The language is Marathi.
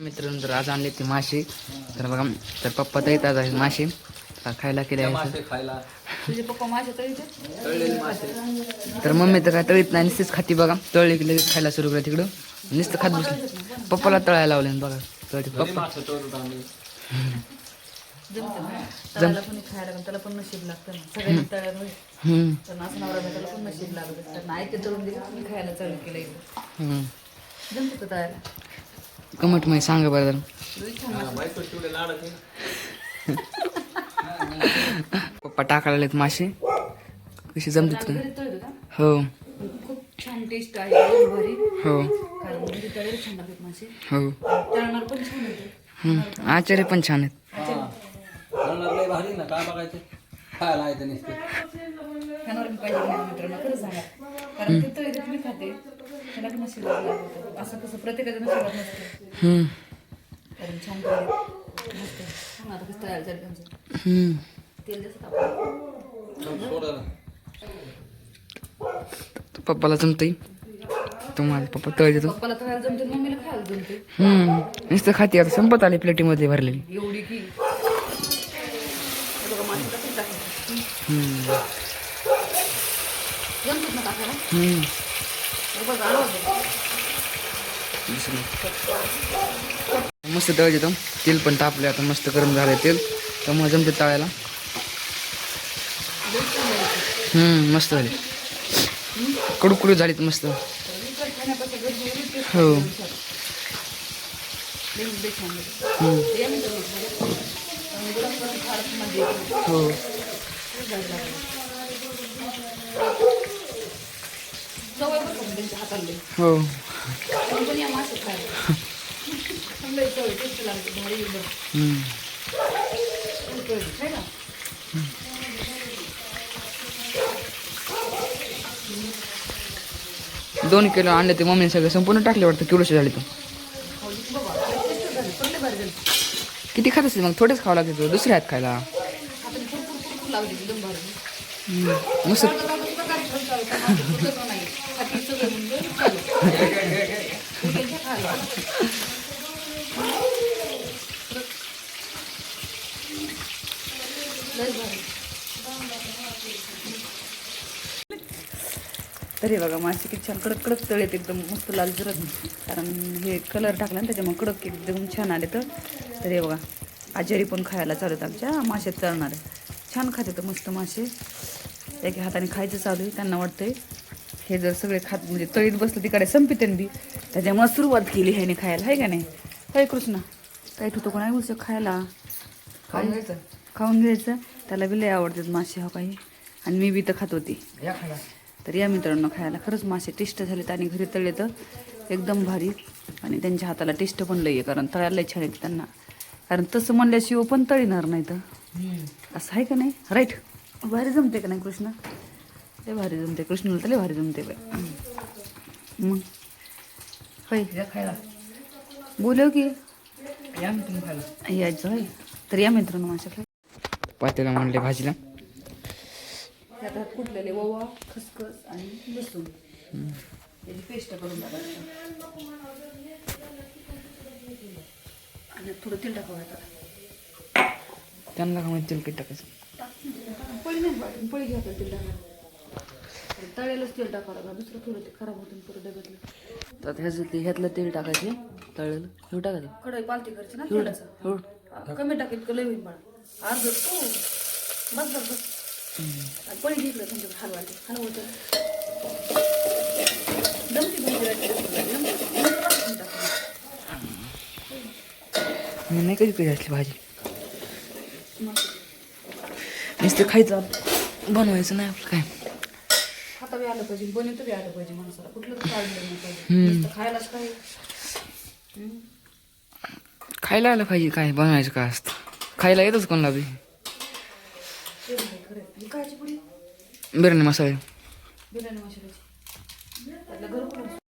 मित्रांनो तर आज आणले ते मासे तर बघा तर पप्पा तर येतात आहे मासे खायला केले आहे? मासे खायला. तुझे पप्पा माझ्या तळीचे तळलेले मासे. तर मम्मी तर काय तळीत नाही नुसतीच खाती बघा. तळले की लगेच खायला सुरू केलं तिकडं नुसतं खात बसले. पप्पाला तळायला लावले बघा तळते पप्पा. कमटमध्ये सांगा बरं जरा. पप्पा टाकायला लागलेत मासे. कशी जमतात का हो. खूप छान टेस्ट आहे एकदम भारी हो. हो. तळणार पण छान होते. हम्म. आचार्य पण छान आहेत. हा खायला असं कसं प्रत्येकाचं नशिबात नसतं हम्म कारण छान तळले मस्त छान आता कसं तयार झालं त्यांचं हम्म तेल जसं टाकलं सोडा पप्पाला जमतंय तुम्हाला पप्पा तळ देतो पप्पाला तळायला जमते मम्मीला खायला जमते हम्म नुसतं खाती आता संपत आली प्लेटीमध्ये भरलेली एवढी की हे बघा मासे कसं टाकायचं हम्म जमतात ना टाकायला हम्म हे बघा आलं होतं. मस्त तळायचे तर तेल पण तापले आता मस्त गरम झालं तेल. त्यामुळे जमते तळायला. हम्म मस्त झाले. कडूकडू झालीत मस्त. तर हो. ना दोन किलो अंडे ते मम्मीने सगळे संपूर्ण टाकले वाटतं किलोचे झाले झाली किती खात असते मग? थोडेच खावं लागते खायला. लागली एकदम भारी हम्म. मस्त. हाती सगळं म्हणजे तरी बघा मासे किती छान कडक कडक तळेत एकदम मस्त लाल जरत कारण हे कलर टाकला ना त्याच्यामुळे कडक एकदम छान आले तर तरी बघा आजारी पण खायला चालू आमच्या मासे तळणारे छान खाते तर मस्त मासे. एक हाताने खायचं चालू आहे त्यांना वाटतंय. हे जर सगळे खात म्हणजे तळीत बसलं तिकडे संपितेन बी. त्याच्यामुळे सुरुवात केली ह्याने खायला आहे का नाही? काय कृष्णा. काय ठेवतो कोणा गोष्ट खायला? खाऊन घ्यायचं. खाऊन घ्यायचं. त्याला बी लय आवडतात मासे हा काही आणि मी बी तर खात होती. तर या मित्रांनो खायला. खरंच मासे टेस्ट झालेत आणि घरी तळले तर एकदम भारी. आणि त्यांच्या हाताला टेस्ट पण लई आहे कारण तळायला लई छान त्यांना. कारण तसं म्हणल्याशिवाय पण तळीणार नाही तर. असं आहे का नाही? राईट भारी जमते का नाही कृष्ण? लय भारी जमते. कृष्णाला तर लय भारी जमते बाई. मग. होय. या खायला. बोलव की. या ना तुम्ही खायला. यायचं होय. तर या मित्रांनो मासे खाय पातेला म्हणले भाजीला. त्यात हात कुटलेले ओवा खसखस आणि लसूण. त्याची पेस्ट करून टाकायची. आणि थोडं तेल टाकावं आता. त्यांना का माहिती तेल टाकायचं? पळी नाही पळी घ्या तेल टाकायला. तळेलच तेल टाकावं लागलं. दुसरं थोडं ते खराब होतं परत डब्यातलं तर ह्याचं ते ह्यातलं तेल टाकायचे तळेल हे टाकायचं. कढई पालती करते ना थोडंसं कमी टाकेल का लई होईल बाळा. अर्ध हो बस बस बस. पळी घेतलं तुमच्याकडे हलवायचे हलवतं दमती मी नाही कधी कधी असली भाजी. नुसतं खायचं बनवायचं नाही आपलं काय. बी आलं पाहिजे बनी बी आलं पाहिजे माणसाला. कुठलं काढलं नाही पाहिजे. खायलाच काय खायला आलं पाहिजे काय बनवायचं काय असत. खायला येतच कोणला बी. बिर्याणी मसाले. बिर्याणी मसाल्याची.